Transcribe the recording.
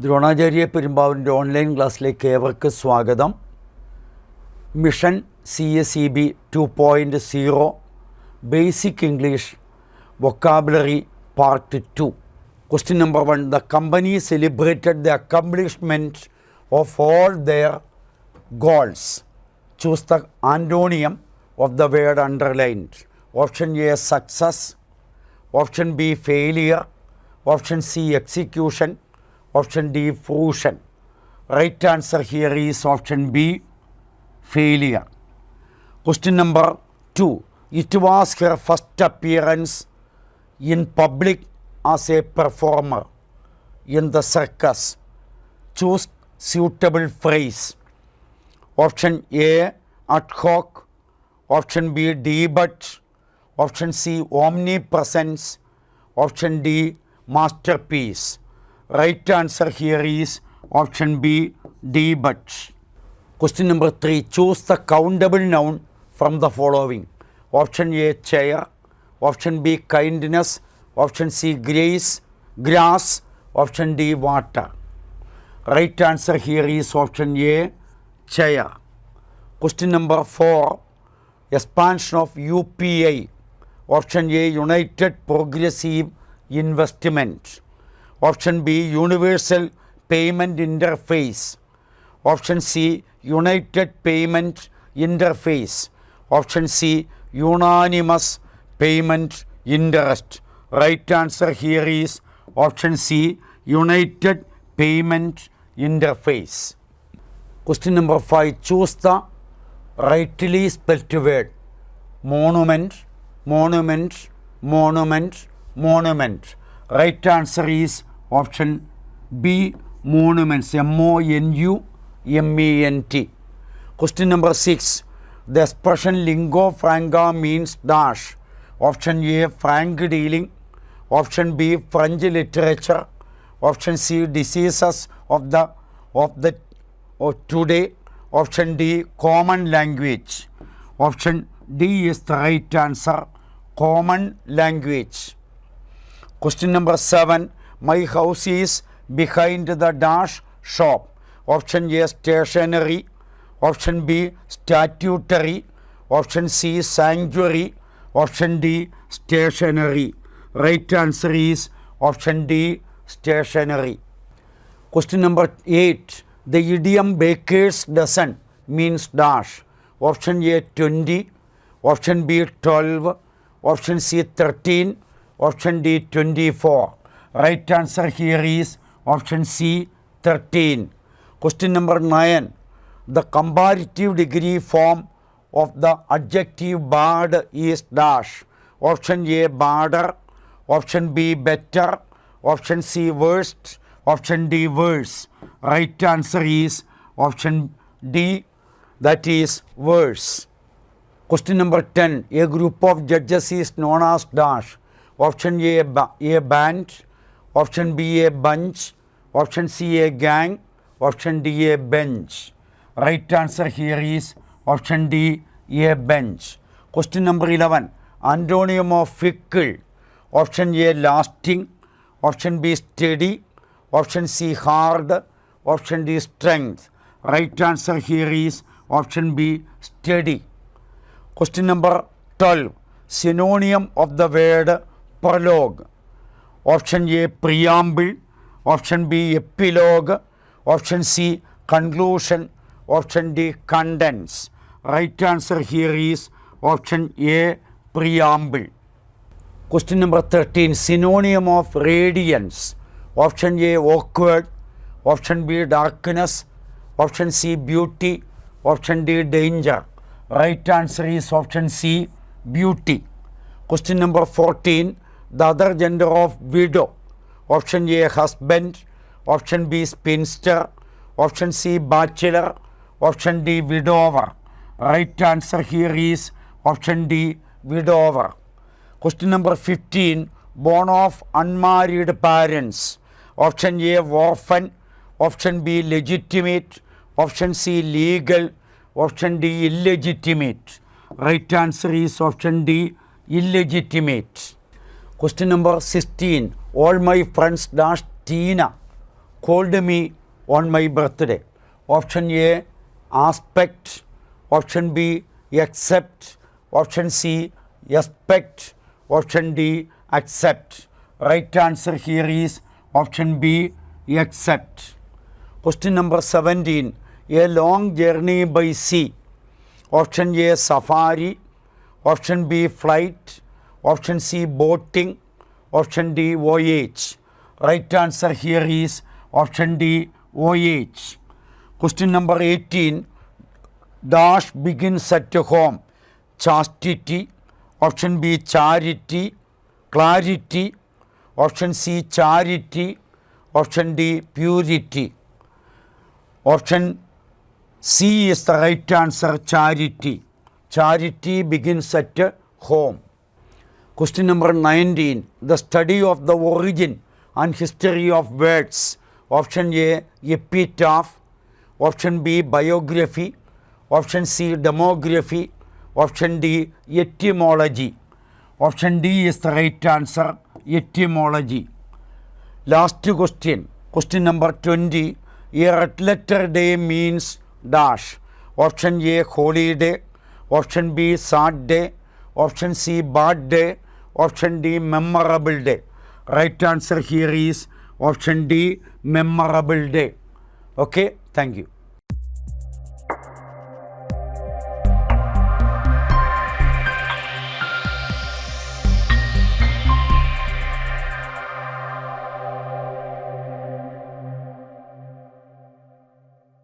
Dronacharya പെരുമ്പാവൂരിന്റെ online ക്ലാസ്സിലേക്ക് ഏവർക്ക് സ്വാഗതം? Mission C S E B two point zero basic English vocabulary part two. Question number one the company celebrated the accomplishment of all their goals. Choose the antonym of the word underlined. Option A success. Option B failure. Option C execution. Option D, fusion. Right answer here is option B, failure. Question number 2. It was her first appearance in public as a performer in the circus. Choose suitable phrase. Option A, ad hoc. Option B, debut. Option C, omnipresence. Option D, masterpiece. Right answer here is option B, D but. Question number 3. Choose the countable noun from the following. Option A, chair. Option B, kindness. Option C, grace, grass. Option D, water. Right answer here is option A, chair. Question number 4. Expansion of UPI. Option A, United Progressive Investment. Option B universal payment interface option C United payment interface option C unanimous payment interest right answer here is option C United payment interface question number five choose the rightly spelt word monument monument monument monument right answer is option B monuments M O N U M E N T question number six the expression lingua franca means dash option A frank dealing option B French literature option C diseases of the of the today option D common language option D is the right answer common language question number seven my house is behind the dash shop. Option A stationary. Option B statutory. Option C sanctuary. Option D stationary. Right answer is option D stationary. Question number 8. The idiom baker's dozen means dash. Option A 20, option B 12, option C 13, option D 24. Right answer here is option C 13. Question number 9. The comparative degree form of the adjective bad is dash. Option A badder, option B better, option C worst, option D worse. Right answer is option D that is worse. Question number 10. A group of judges is known as dash. Option A, a band, Option B, a bunch. Option C, a gang. Option D, a bench. Right answer here is option D, a bench. Question number 11. Antonym of fickle. Option A, lasting. Option B, steady. Option C, hard. Option D, strength. Right answer here is option B, steady. Question number 12. Synonym of the word prologue. Option A preamble. Option B epilogue. Option C conclusion. Option D condense. Right answer here is option A preamble. Question number 13. Synonym of radiance. Option A awkward. Option B darkness. Option C beauty. Option D danger. Right answer is option C beauty. Question number 14. The other gender of widow. Option A husband. Option B spinster. Option C bachelor. Option D widower. Right answer here is option D widower. Question number 15. Born of unmarried parents. Option A orphan. Option B legitimate. Option C legal. Option D illegitimate. Right answer is option D illegitimate. Question number 16. All my friends dash Tina called me on my birthday. Option A, aspect. Option B, accept. Option C, expect. Option D, accept. Right answer here is option B, accept. Question number 17. A long journey by sea. Option A, safari. Option B, flight. Option C, boating. Option D, voyage. Right answer here is option D, voyage. Question number 18. Dash begins at home. Chastity. Option B, charity. Clarity. Option C, charity. Option D, purity. Option C is the right answer, charity. Charity begins at home. Question number 19. The study of the origin and history of words. Option A, epitaph. Option B, biography. Option C, demography. Option D, etymology. Option D is the right answer, etymology. Last question. Question number 20. A red letter day means dash. Option A, holiday. Option B, sad day. Option C, bad day. Option D, memorable day. Right answer here is option D, memorable day. Okay, thank you.